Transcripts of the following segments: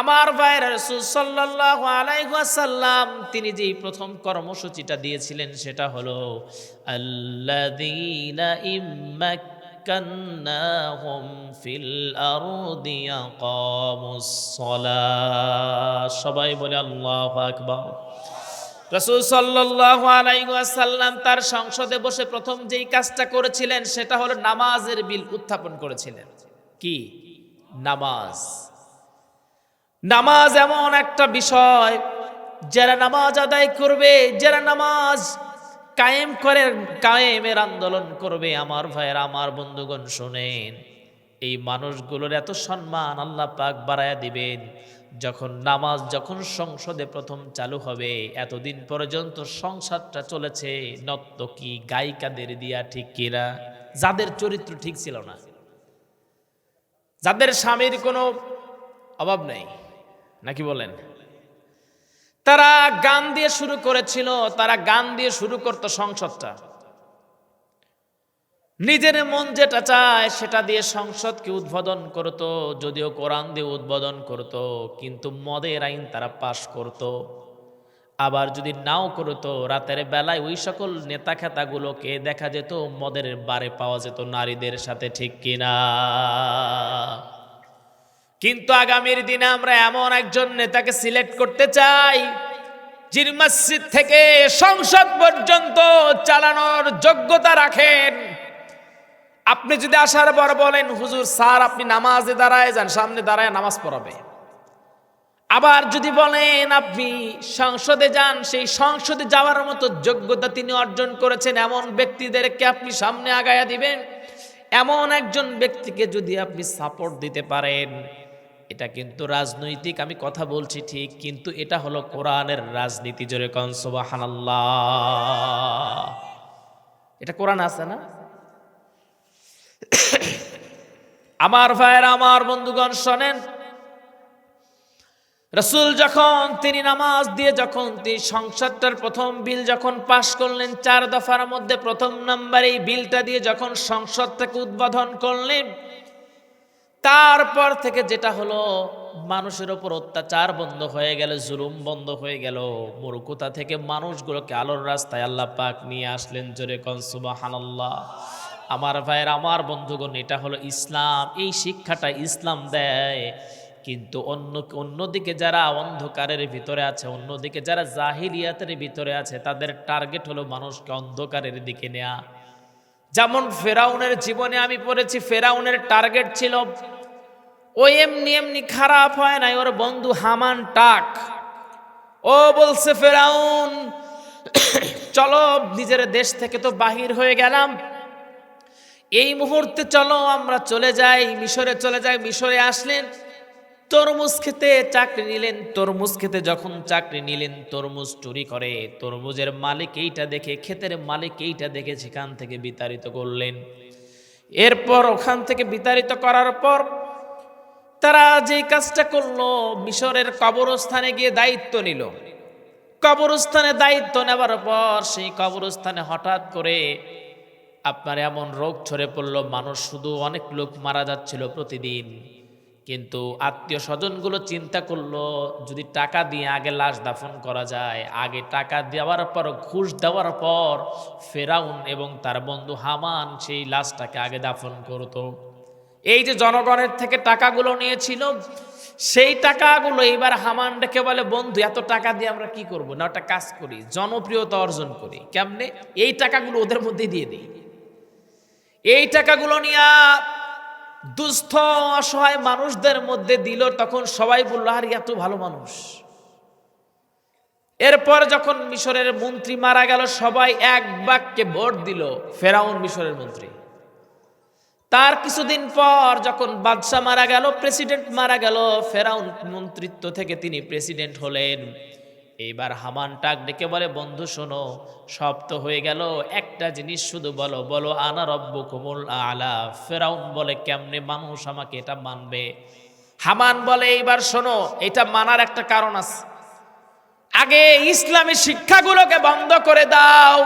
আমার ভাইয়ের সাল্লাল্লাহু আলাইহি ওয়াসাল্লাম, তিনি যেই প্রথম কর্মসূচিটা দিয়েছিলেন সেটা হলো, আল্লাযীনা ইম্মাক্কান্নাহুম ফিল আরদি ইয়াকামুস সবাই বলে, আল্লাহু আকবার। রসুল সাল্লাল্লাহু আলাইহি ওয়াসাল্লাম তার সংসদে বসে প্রথম যেই কাজটা করেছিলেন, সেটা হলো নামাজের বিল উত্থাপন করেছিলেন। কি? নামাজ। নামাজ এমন একটা বিষয়, যারা নামাজ আদায় করবে, যারা নামাজ কায়েম করে, কায়েমের আন্দোলন করবে, আমার ভাইয়ের, আমার বন্ধুগণ, শোনেন। এই মানুষগুলোর এত সম্মান আল্লাহ পাক বাড়ায়া দিবেন, যখন নামাজ যখন সংসদে প্রথম চালু হবে, এতদিন পর্যন্ত সংসারটা চলেছে নর্তকী গায়িকাদের দিয়া ঠিক কিনা যাদের চরিত্র ঠিক ছিল না। যাদের স্বামীর কোনো অভাব নেই। নাকি বলেন? তারা গান দিয়ে শুরু করেছিল, তারা গান দিয়ে শুরু করত সংসদটা। নিজের মন যেটা চায় সেটা দিয়ে সংসদকে উদ্বোধন করত, যদিও কোরআন দিয়ে উদ্বোধন করত, কিন্তু মদের আইন তারা পাশ করত। আবার যদি নাও করতো, রাতের বেলায় ওই সকল নেতা খেতাগুলোকে দেখা যেত মদের বারে পাওয়া যেত নারীদের সাথে ঠিক কিনা। কিন্তু আগামীর দিনে আমরা এমন একজন নেতাকে সিলেক্ট করতে চাই, যিনি মসজিদ থেকে সংসদ পর্যন্ত চালানোর যোগ্যতা রাখেন। আপনি যদি আসার পর বলেন, হুজুর, স্যার, আপনি নামাজে দাঁড়ায় যান, সামনে দাঁড়ায় নামাজ পড়াবে। আবার যদি বলেন, আপনি সংসদে যান, সেই সংসদে যাওয়ার মতো যোগ্যতা তিনি অর্জন করেছেন, এমন ব্যক্তিদেরকে আপনি সামনে আগায়া দিবেন। এমন একজন ব্যক্তিকে যদি আপনি সাপোর্ট দিতে পারেন এটা কিন্তু রাজনৈতিক, আমি কথা বলছি ঠিক, কিন্তু এটা হলো কোরআনের রাজনীতি, জোরে কনসবাহানাল্লাহ এটা কোরআন আছে না? আমার ভাইয়ের, আমার বন্ধুগণ, শোনেন। রসুল যখন তিনি নামাজ দিয়ে, যখন তিনি সংসদটার প্রথম বিল যখন পাশ করলেন, চার দফার মধ্যে প্রথম নাম্বার এই বিলটা দিয়ে যখন সংসদটাকে উদ্বোধন করলেন তারপর থেকে যেটা হলো, মানুষের ওপর অত্যাচার বন্ধ হয়ে গেল, জুলুম বন্ধ হয়ে গেল। মূর্খতা থেকে মানুষগুলোকে আলোর রাস্তায় আল্লাহ পাক নিয়ে আসলেন জোরে কনসুবাহানাল্লাহ আমার ভাইয়ের, আমার বন্ধুগণ, এটা হলো ইসলাম। এই শিক্ষাটা ইসলাম দেয়। কিন্তু অন্য, অন্যদিকে যারা অন্ধকারের ভিতরে আছে, অন্যদিকে যারা জাহিলিয়াতের ভিতরে আছে, তাদের টার্গেট হলো মানুষকে অন্ধকারের দিকে নেয়া। যেমন ফেরাউনের জীবনে আমি পড়েছি, ফেরাউনের টার্গেট ছিল, ও এমনি এমনি খারাপ হয় নাই, ওর বন্ধু হামান টাক। ও বলছে, ফেরাউন, চলো, নিজের দেশ থেকে তো বাহির হয়ে গেলাম। এই মুহূর্তে চলো, আমরা চলে যাই, মিশরে চলে যাই। মিশরে আসলেন তরমুজ খেতে চাকরি নিলেন, তরমুজ খেতে যখন চাকরি নিলেন, তরমুজ চুরি করে। তরমুজের মালিক এইটা দেখে, ক্ষেতের মালিক এইটা দেখে সেখান থেকে বিতাড়িত করলেন। এরপর ওখান থেকে বিতাড়িত করার পর তারা যে কাজটা করল, মিশরের কবরস্থানে গিয়ে দায়িত্ব নিল। কবরস্থানে দায়িত্ব নেবার পর সেই কবরস্থানে হঠাৎ করে আপনার এমন রোগ ছড়ে পড়ল, মানুষ শুধু অনেক লোক মারা যাচ্ছিল প্রতিদিন। কিন্তু আত্মীয় স্বজনগুলো চিন্তা করল, যদি টাকা দিয়ে আগে লাশ দাফন করা যায়, আগে টাকা দেওয়ার পর, ঘুষ দেওয়ার পর ফেরাউন এবং তার বন্ধু হামান সেই লাশটাকে আগে দাফন করতো। এই যে জনগণের থেকে টাকাগুলো নিয়েছিল, সেই টাকাগুলো এবার হামান ডেকে বলে, বন্ধু, এত টাকা দিয়ে আমরা কি করব? না, একটা কাজ করি, জনপ্রিয়তা অর্জন করি। কেমনে? এই টাকাগুলো ওদের মধ্যে দিয়ে দিই। এই টাকাগুলো নিয়ে দুস্থ, অসহায় মানুষদের মধ্যে দিল, তখন সবাই বলল, আর, এত ভালো মানুষ। এরপর যখন মিশরের মন্ত্রী মারা গেল, সবাই এক বাক্যে ভোট দিল, ফেরাউন মিশরের মন্ত্রী। তার কিছুদিন পর যখন বাদশাহ মারা গেল, প্রেসিডেন্ট মারা গেল, ফেরাউন মন্ত্রিত্ব থেকে তিনি প্রেসিডেন্ট হলেন। এইবার হামান টাক ডেকে বলে, বন্ধু, শোনো, সব তো হয়ে গেল। একটা জিনিস শুধু বলো বলো, আনা রব্য কোমল আলা। ফেরাউন বলে, কেমনে মানুষ আমাকে এটা মানবে? হামান বলে, এইবার শোনো, এটা মানার একটা কারণ আছে। আগে ইসলামী শিক্ষাগুলোকে বন্ধ করে দাও।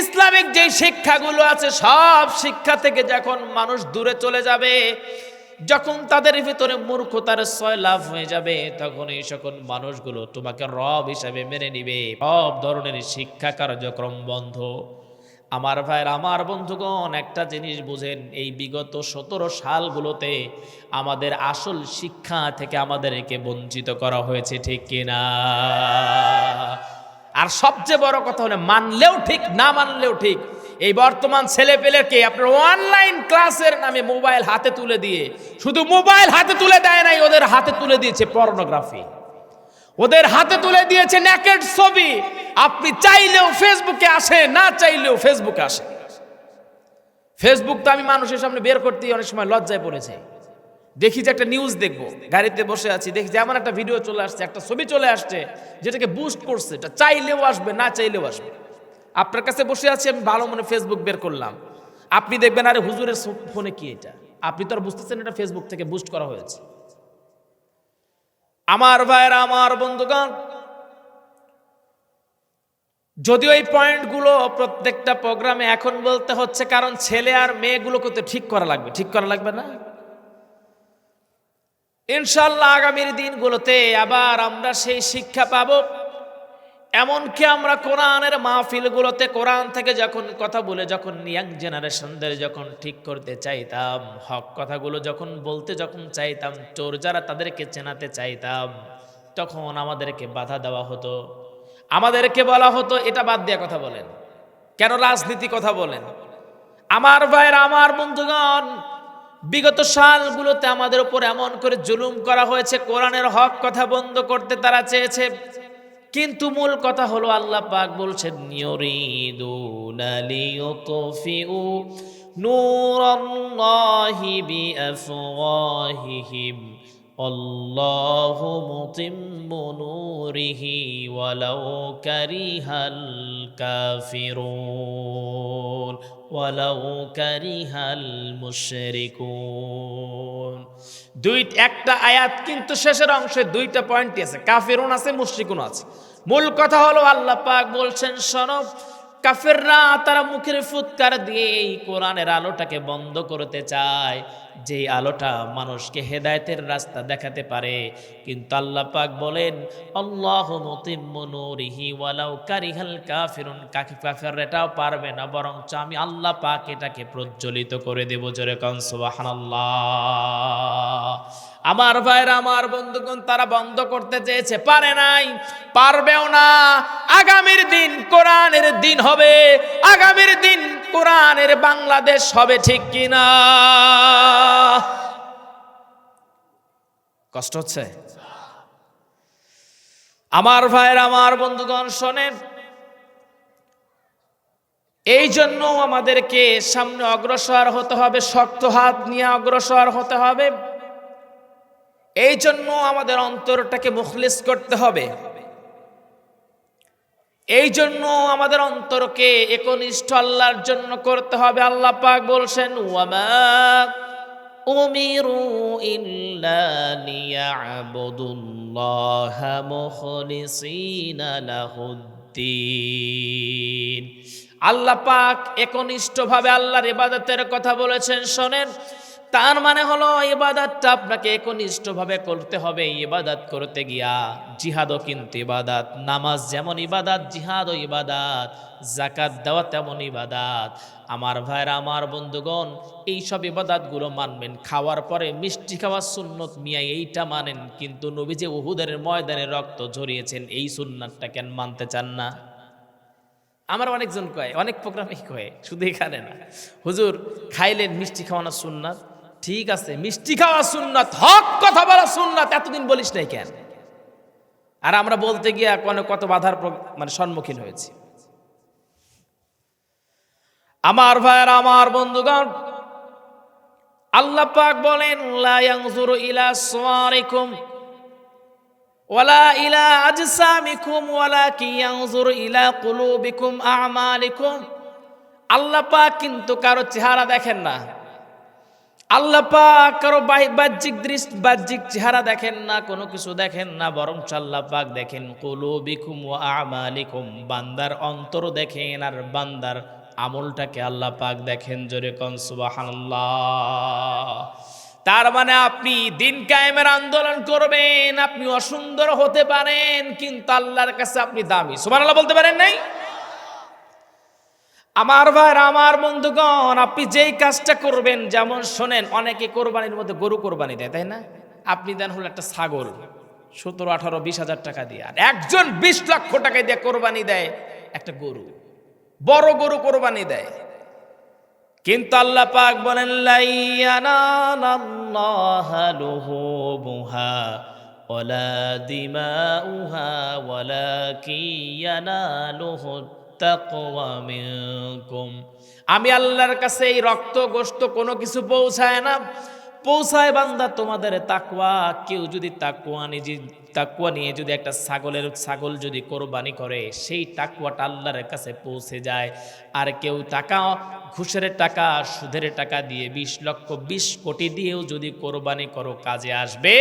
ইসলামিক যে শিক্ষাগুলো আছে, সব শিক্ষা থেকে যখন মানুষ দূরে চলে যাবে যখন তাদের ভিতরে মূর্খতার ছয় লাভ হয়ে যাবে, তখন এই সকল মানুষগুলো তোমাকে রব হিসাবে মেনে নিবে। সব ধরনের শিক্ষা কার্যক্রম বন্ধ। আমার ভাইয়ের, আমার বন্ধুগণ, একটা জিনিস বুঝেন, এই বিগত সতেরো সালগুলোতে আমাদের আসল শিক্ষা থেকে আমাদেরকে বঞ্চিত করা হয়েছে, ঠিক কিনা আর সবচেয়ে বড় কথা হলো, মানলেও ঠিক, না মানলেও ঠিক এই বর্তমান ছেলে পেলেকে আপনার অনলাইন ক্লাসের নামে মোবাইল হাতে তুলে দিয়ে, শুধু মোবাইল হাতে তুলে দেয় নাই, ওদের হাতে তুলে দিয়েছে পর্নোগ্রাফি ওদের হাতে তুলে দিয়েছে নেকেড ছবি। আপনি চাইলেও ফেসবুকে আসে, না চাইলেও ফেসবুকে আসে। ফেসবুক তো আমি মানুষের সামনে বের করতেই অনেক সময় লজ্জায় পড়েছে। দেখি যে একটা নিউজ দেখব, গাড়িতে বসে আছি, দেখি যে এমন একটা ভিডিও চলে আসছে, একটা ছবি চলে আসছে, যেটাকে বুস্ট করছে, এটা চাইলেও আসবে, না চাইলেও আসবে। আপনার কাছে বসে আছি, আমি ভালো মনে ফেসবুক বের করলাম। আপনি দেখবেন, আরে হুজুরের ফোনে কি এটা? আপনি তো আর বুঝতেছেন এটা ফেসবুক থেকে বুস্ট করা হয়েছে। আমার ভাইয়েরা, আমার বন্ধুগণ, যদিও এই পয়েন্টগুলো প্রত্যেকটা প্রোগ্রামে এখন বলতে হচ্ছে, কারণ ছেলে আর মেয়েগুলোকে তো ঠিক করা লাগবে। ঠিক করা লাগবে না? ইনশাল্লাহ আগামীর দিনগুলোতে আবার আমরা সেই শিক্ষা পাব। এমনকি আমরা কোরআনের মাহফিলগুলোতে কোরআন থেকে যখন কথা বলে, যখন ইয়াং জেনারেশনদের যখন ঠিক করতে চাইতাম, হক কথাগুলো যখন বলতে যখন চাইতাম, চোর যারা তাদেরকে চেনাতে চাইতাম, তখন আমাদেরকে বাধা দেওয়া হতো। আমাদেরকে বলা হতো, এটা বাদ দিয়ে কথা বলেন। কেন রাজনীতি কথা বলেন? আমার ভাইয়ের, আমার বন্ধুগণ, বিগত সালগুলোতে আমাদের উপর এমন করে জুলুম করা হয়েছে, কোরআনের হক কথা বন্ধ করতে তারা চেয়েছে। কিন্তু মূল কথা হলো আল্লাহ পাক বলছেন ইউরিদুনা লিয়ুতফিউ নূরাল্লাহি বিআফওয়াহিহিম والله متم نوره ولو كره الكافرون ولو كره المشركون দুই, একটা আয়াত কিন্তু শেষের অংশে দুইটা পয়েন্টই আছে। কাফেরুন আছে মুশরিকুন আছে। মূল কথা হলো আল্লাহ পাক বলছেন সরব কাফেররা তারা মুখের ফুৎকার দিয়ে এই কোরআনের আলোটাকে বন্ধ করতে চায়। যে আলোটা মানুষকে হেদায়েতের রাস্তা দেখাতে পারে। কিন্তু আল্লাহ পাক বলেন, আল্লাহ নূরিহি ওয়ালাউ কারিহাল কাফিরুন। কাকি কাফের এটাও পারবে না, বরঞ্চ আমি আল্লাহ পাক এটাকে প্রজ্বলিত করে দেব জোরে কন আমার ভাইরা, আমার বন্ধুগণ, তারা বন্ধ করতে চেয়েছে, পারে নাই, পারবেও না। আগামীর দিন কোরআনের দিন হবে, আগামীর দিন কোরআনের বাংলাদেশ হবে ঠিক কিনা? কষ্ট হচ্ছে? আমার ভাইয়ের, আমার বন্ধুগণ, শোনেন। এই জন্য আমাদেরকে সামনে অগ্রসর হতে হবে, শক্ত হাত নিয়ে অগ্রসর হতে হবে। এই জন্য আমাদের অন্তরটাকে মুখলিস করতে হবে। এই জন্য আমাদের অন্তরকে একনিষ্ঠ আল্লাহর জন্য করতে হবে। আল্লাহ পাক বলছেন, ওয়ামা উমিরু ইল্লা লিয়াবুদুল্লাহ মুখলিসিনা লাহুদ্দিন। আল্লাহ পাক একনিষ্ঠভাবে আল্লাহর ইবাদতের কথা বলেছেন। শোনেন তার মানে হলো ইবাদাতটা আপনাকে একনিষ্ঠভাবে করতে হবে, ইবাদাত করতে গিয়া জিহাদও কিন্তু ইবাদাত, নামাজ যেমন ইবাদাত, জিহাদও ইবাদাত জাকাত দেওয়া তেমন ইবাদাত। আমার ভাইরা, আমার বন্ধুগণ এই সব ইবাদাতগুলো মানবেন। খাওয়ার পরে মিষ্টি খাওয়ার সুন্নত মিয়া, এইটা মানেন। কিন্তু নবী যে উহুদের ময়দানে রক্ত ঝরিয়েছেন, এই সুন্নাতটা কেন মানতে চান না? আমার অনেকজন কয়, অনেক প্রোগ্রামেই কয়, শুধু এখানে না। হুজুর, খাইলেন মিষ্টি খাওয়ানো সুন্নাত ঠিক আছে, মিষ্টি খাওয়া সুন্নাত, হক কথা বলা সুন্নাত, এতদিন বলিস নাই কেন? আর আমরা বলতে গিয়ে কোনো কত বাধার মানে সম্মুখীন হয়েছি। আমার ভাইয়ের, আমার বন্ধুগণ, আল্লাহ পাক বলেন, লা ইয়ানজুরু ইলা সাওয়ারিকুম ওয়ালা ইলা আজসামিকুম ওয়ালাকি ইয়ানজুরু ইলা কুলুবিকুম, আমালিকুম। আল্লাহ পাক কিন্তু কারও চেহারা দেখেন না। আল্লাহ পাক কারও বাহ্যিক দৃষ্টি, বাহ্যিক চেহারা দেখেন না, কোনো কিছু দেখেন না বরং আল্লাহ পাক দেখেন, কুলুবিকুম ওয়া আমালিকুম, বান্দার অন্তর দেখেন আর বান্দার আমলটাকে আল্লাহ পাক দেখেন জোরে কন, সুবহানাল্লাহ। তার মানে আপনি দিন কায়েমের আন্দোলন করবেন, আপনি অসুন্দর হতে পারেন, কিন্তু আল্লাহর কাছে আপনি দামি। সুবহানাল্লাহ বলতে পারেন নাই? আমার ভাইর, আমার বন্ধুগণ, আপনি যেই কাজটা করবেন, যেমন শোনেন, অনেকে কোরবানির মধ্যে গরু কোরবানি দেয়, তাই না? আপনি দেন হলো একটা ছাগল, সতেরো, আঠারো, বিশ হাজার টাকা দিয়ে, আর একজন বিশ লক্ষ টাকা দিয়ে কোরবানি দেয় একটা গরু, বড় গরু কোরবানি দেয়। কিন্তু আল্লাহ পাক বলেন লাইয়ানাল্লাহা আমি আল্লাহর কাছে এই রক্ত গোশত কোনো কিছু পৌঁছায় না। পৌঁছায় বান্দা, তোমাদের তাকওয়া, কেউ যদি তাকুয়া নিজে তাকুয়া নিয়ে যদি একটা ছাগলের, ছাগল যদি কোরবানি করে, সেই তাকওয়াটা আল্লাহর কাছে পৌঁছে যায়। আর কেউ টাকা, ঘুষের টাকা, সুদের টাকা দিয়ে বিশ লক্ষ, বিশ কোটি দিয়েও যদি কোরবানি করো, কাজে আসবে।